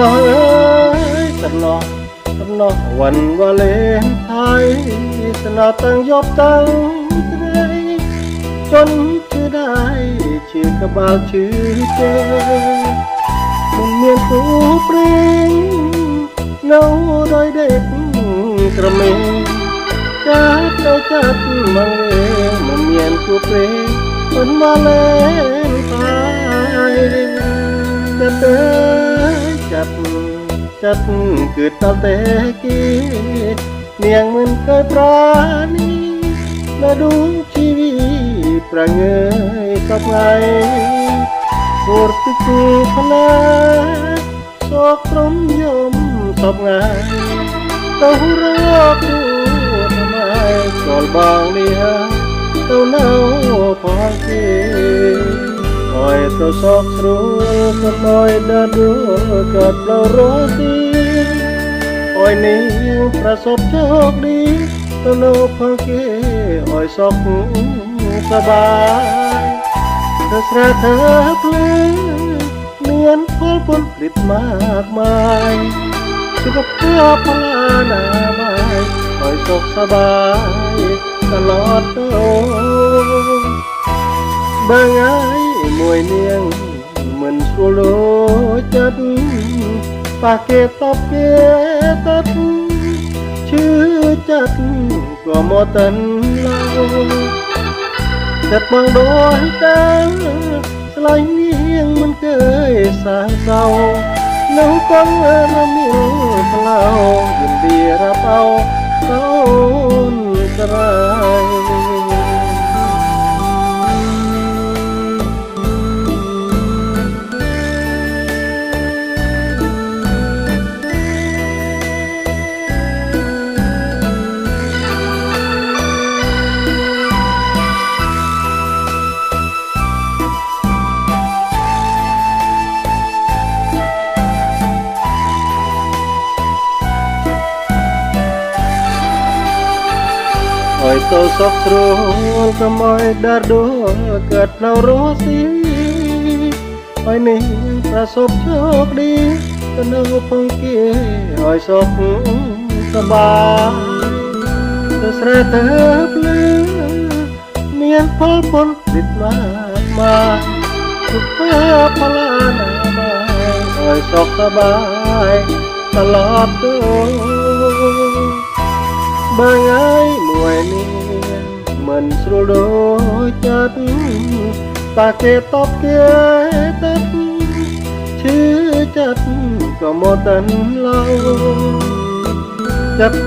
ណោះអើយត្រណោះត្រណោះวันวาเลนไทน์สนาตั้งยอบตั้งថ្ងៃจนชื่อได้ชื่อกระบาลชื่อเจមិនមានគូព្រេងនៅដោយដេកក្រមេចាត់ទៅចាត់មកលេមិនមានគូព្រេងមិនមកលេង จับ จับเกิดตาเตกี้เนียงมันเคยปราณีมาดูชีวิประเงยกับไงปวดตึกูพนาสอกตรมยมสอบงานเต้ารักูทำไมกอลบางเดียเต้าเน่าพอเก ngai tau rak tu thamai kol bang dia tau nau phong ke oi tau sok sru kamoi da du kat lau roti oi ni ប្រសពជោគดีទៅនៅផងគេអោយសុខសប្បាយ ទៅស្រែធ្វើភ្លើមានពលពុនព្រិតមากมายសុខភាពផលានាបាយឲ្យសុខសប្បាយតឡតទៅបើងាយ មួយនាងមិនស្រួលដូចចិត្តប៉ះគេតបគេតត់ឈឺចិត្តក៏មកតិនឡើយ ចិត្តបងដូចដើមស្លាញ់នាងមិនเคยសាងសៅនៅកងរមានផ្លៅយិនឌីរាប់អោកូនស្រ័ អើយទៅសុខស្រួលកុំអើយដារដួលកើតនៅរស់ស៊ីអើយនេះប្រសពជោគดีទៅនៅផងគេអើយសុខសប្បាយទៅស្រែទៅភ្លឺមានផលពុនរិទ្ធមากមายទុកពេលផលាណាបាយអើយសុខសប្បាយតឡតទៅ បើងា យមួយនេះមិនស្រួលដូចចិត្តតាគេតបគេទឹកឈឺចិត្តក៏មកតិនឡើយចិត្